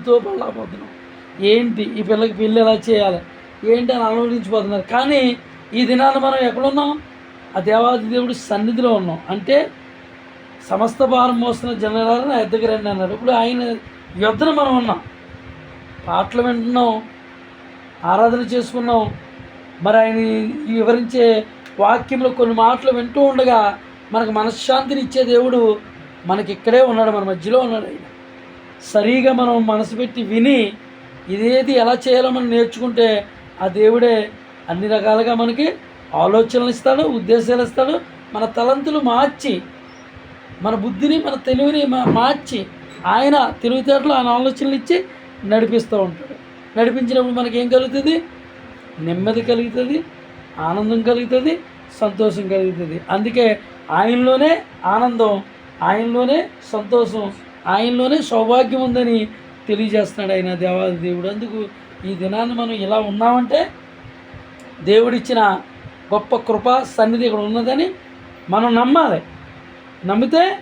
ఎంతో పడలేకపోతున్నాం ఏంటి? ఈ పిల్లకి పెళ్ళి ఎలా చేయాలి? ఏంటి అని ఆలోచించిపోతున్నారు. కానీ ఈ దినాన మనం ఎక్కడున్నాం? ఆ దేవాది దేవుడి సన్నిధిలో ఉన్నాం. అంటే సమస్త భారం మోస్తున్న జనరాలు నా ఎద్దకు రండి అన్నారు. ఇప్పుడు ఆయన యుద్ధను మనం ఉన్నాం. పాటలు వింటున్నాం. ఆరాధన చేసుకున్నాం. మరి ఆయన వివరించే వాక్యంలో కొన్ని మాటలు వింటూ ఉండగా మనకు మనశ్శాంతిని ఇచ్చే దేవుడు మనకి ఇక్కడే ఉన్నాడు. మన మధ్యలో ఉన్నాడు ఆయన. సరిగా మనం మనసు పెట్టి విని ఇదేది ఎలా చేయాలో మనం నేర్చుకుంటే ఆ దేవుడే అన్ని రకాలుగా మనకి ఆలోచనలు ఇస్తాడు ఉద్దేశాలు ఇస్తాడు మన తలంతులు మార్చి మన బుద్ధిని మన తెలివిని మార్చి ఆయన తెలివితేటలు ఆయన ఆలోచనలు ఇచ్చి నడిపిస్తూ ఉంటాడు. నడిపించినప్పుడు మనకి ఏం కలుగుతుంది? నెమ్మది కలుగుతుంది ఆనందం కలుగుతుంది సంతోషం కలుగుతుంది. అందుకే ఆయనలోనే ఆనందం ఆయనలోనే సంతోషం ఆయనలోనే సౌభాగ్యం ఉందని తెలియజేస్తున్నాడు ఆయన దేవాది దేవుడు. అందుకు ఈ దినాన్ని మనం ఇలా ఉన్నామంటే దేవుడిచ్చిన గొప్ప కృప సన్నిధి ఇక్కడ ఉన్నదని మనం నమ్మాలి. నమ్మితే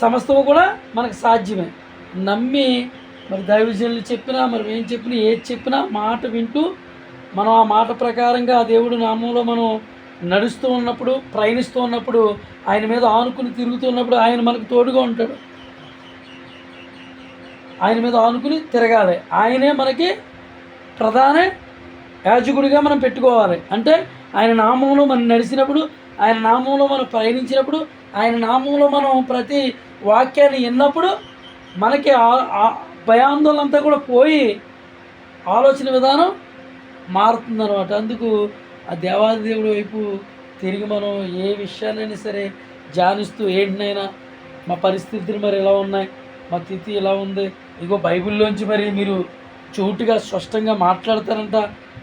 సమస్తము కూడా మనకు సాధ్యమే. నమ్మి మరి దైవజనులు చెప్పినా మరి ఏం చెప్పినా ఏది చెప్పినా మాట వింటూ మనం ఆ మాట ప్రకారంగా ఆ దేవుడి నామంలో మనం నడుస్తూ ఉన్నప్పుడు ప్రయాణిస్తూ ఉన్నప్పుడు ఆయన మీద ఆనుకుని తిరుగుతున్నప్పుడు ఆయన మనకు తోడుగా ఉంటాడు. ఆయన మీద ఆనుకుని తిరగాలి. ఆయనే మనకి ప్రధాన యాజకుడిగా మనం పెట్టుకోవాలి. అంటే ఆయన నామంలో మనం నడిచినప్పుడు ఆయన నామంలో మనం ప్రయాణించినప్పుడు ఆయన నామంలో మనం ప్రతి వాక్యాన్ని విన్నప్పుడు మనకి ఆ- భయాందోళన అంతా కూడా పోయి ఆలోచన విధానం మారుతుందన్నమాట. అందుకు ఆ దేవాది దేవుడి వైపు తిరిగి మనం ఏ విషయాన్నైనా సరే ధ్యానిస్తూ ఏంటినైనా మా పరిస్థితులు మరి ఎలా ఉన్నాయి? మా తిథి ఎలా ఉంది? ఇగో బైబిల్లోంచి మరి మీరు చోటుగా స్పష్టంగా మాట్లాడతారంట.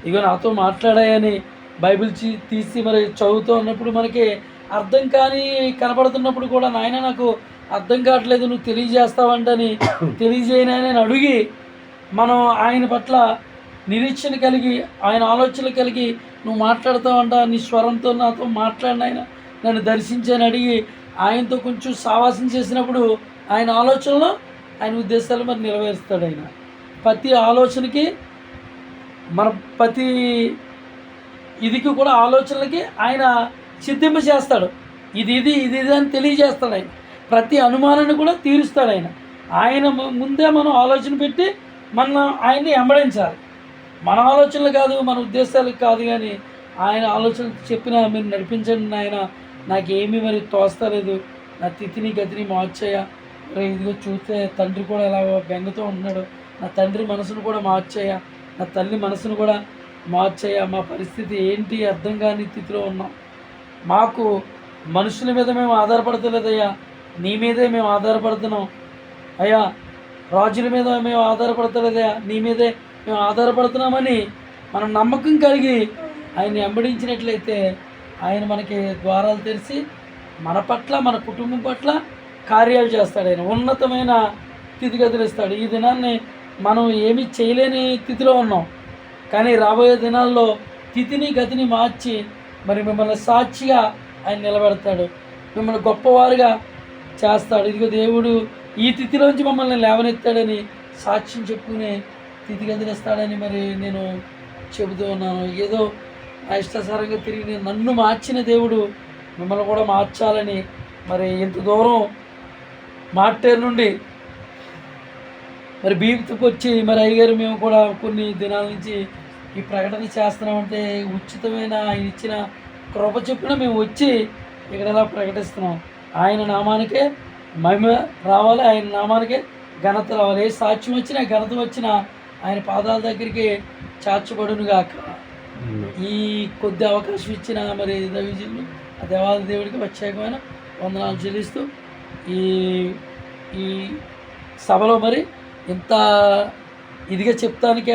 ఇగో నాతో మాట్లాడాయని బైబిల్ తీసి మరి చదువుతూ ఉన్నప్పుడు మనకి అర్థం కాని కనపడుతున్నప్పుడు కూడా నాయన నాకు అర్థం కావట్లేదు నువ్వు తెలియజేస్తావంటని తెలియజేయనని అడిగి మనం ఆయన పట్ల నిరీక్షణ కలిగి ఆయన ఆలోచనలు కలిగి నువ్వు మాట్లాడతావంట నీ స్వరంతో నాతో మాట్లాడిన నన్ను దర్శించని అడిగి ఆయనతో కొంచెం సావాసం చేసినప్పుడు ఆయన ఆలోచనలో ఆయన ఉద్దేశాలు మరి నెరవేరుస్తాడు ఆయన. ప్రతి ఆలోచనకి మన ప్రతి ఇదికి కూడా ఆలోచనలకి ఆయన సిద్ధింప చేస్తాడు. ఇది ఇది ఇది ఇది అని తెలియజేస్తాడు ఆయన. ప్రతి అనుమానాన్ని కూడా తీరుస్తాడు ఆయన. ఆయన ముందే మనం ఆలోచన పెట్టి మన ఆయన్ని వెంబడించాలి. మన ఆలోచనలు కాదు మన ఉద్దేశాలకు కాదు కానీ ఆయన ఆలోచన చెప్పిన మీరు నడిపించండి ఆయన నాకేమీ మరి తోస్తలేదు. నా తిథిని గతిని మార్చేయ? రే ఇదిగో చూస్తే తండ్రి కూడా ఇలా బెంగతో ఉంటున్నాడు. నా తండ్రి మనసును కూడా మార్చేయ నా తల్లి మనసును కూడా మార్చేయ మా పరిస్థితి ఏంటి? అర్థం కాని స్థితిలో ఉన్నాం. మాకు మనుషుల మీద మేము ఆధారపడతలేదయ్యా. నీ మీదే మేము ఆధారపడుతున్నాం. అయ్యా రాజుల మీద మేము ఆధారపడతలేదయ్యా. నీ మీదే మేము ఆధారపడుతున్నామని మనం నమ్మకం కలిగి ఆయన వెంబడించినట్లయితే ఆయన మనకి ద్వారాలు తెరిచి మన పట్ల మన కుటుంబం పట్ల కార్యాలు చేస్తాడు ఆయన. ఉన్నతమైన స్థితిగతులు ఇస్తాడు ఈ దినాన్ని మనం ఏమీ చేయలేని స్థితిలో ఉన్నాం. కానీ రాబోయే దినాల్లో తిథిని గతిని మార్చి మరి మిమ్మల్ని సాక్షిగా ఆయన నిలబెడతాడు. మిమ్మల్ని గొప్పవారుగా చేస్తాడు. ఇదిగో దేవుడు ఈ తిథిలోంచి మమ్మల్ని లేవనెత్తాడని సాక్ష్యం చెప్పుకునే తిథి గదిలిస్తాడని మరి నేను చెబుతూ ఉన్నాను. ఏదో నా ఇష్టాసారంగా తిరిగి నన్ను మార్చిన దేవుడు మిమ్మల్ని కూడా మార్చాలని మరి ఇంత దూరం మార్టేరు నుండి. మరి బీప్తికి వచ్చి మరి అయ్యగారు మేము కూడా కొన్ని దినాల నుంచి ఈ ప్రకటన చేస్తున్నామంటే ఉచితమైన ఆయన ఇచ్చిన కృప చొప్పున మేము వచ్చి ఇక్కడ ఇలా ప్రకటిస్తున్నాం? ఆయన నామానికే మహిమ రావాలి ఆయన నామానికే ఘనత రావాలి. ఏ సాక్ష్యం వచ్చినా ఘనత వచ్చినా ఆయన పాదాల దగ్గరికి చాచబడును గాక ఈ కొద్ది అవకాశం ఇచ్చిన మరి దైవజనులు ఆ దేవాది దేవుడికి ప్రత్యేకమైన వందనాలు చెల్లిస్తూ ఈ ఈ సభలో మరి ఇంత ఇదిగా చెప్తానికి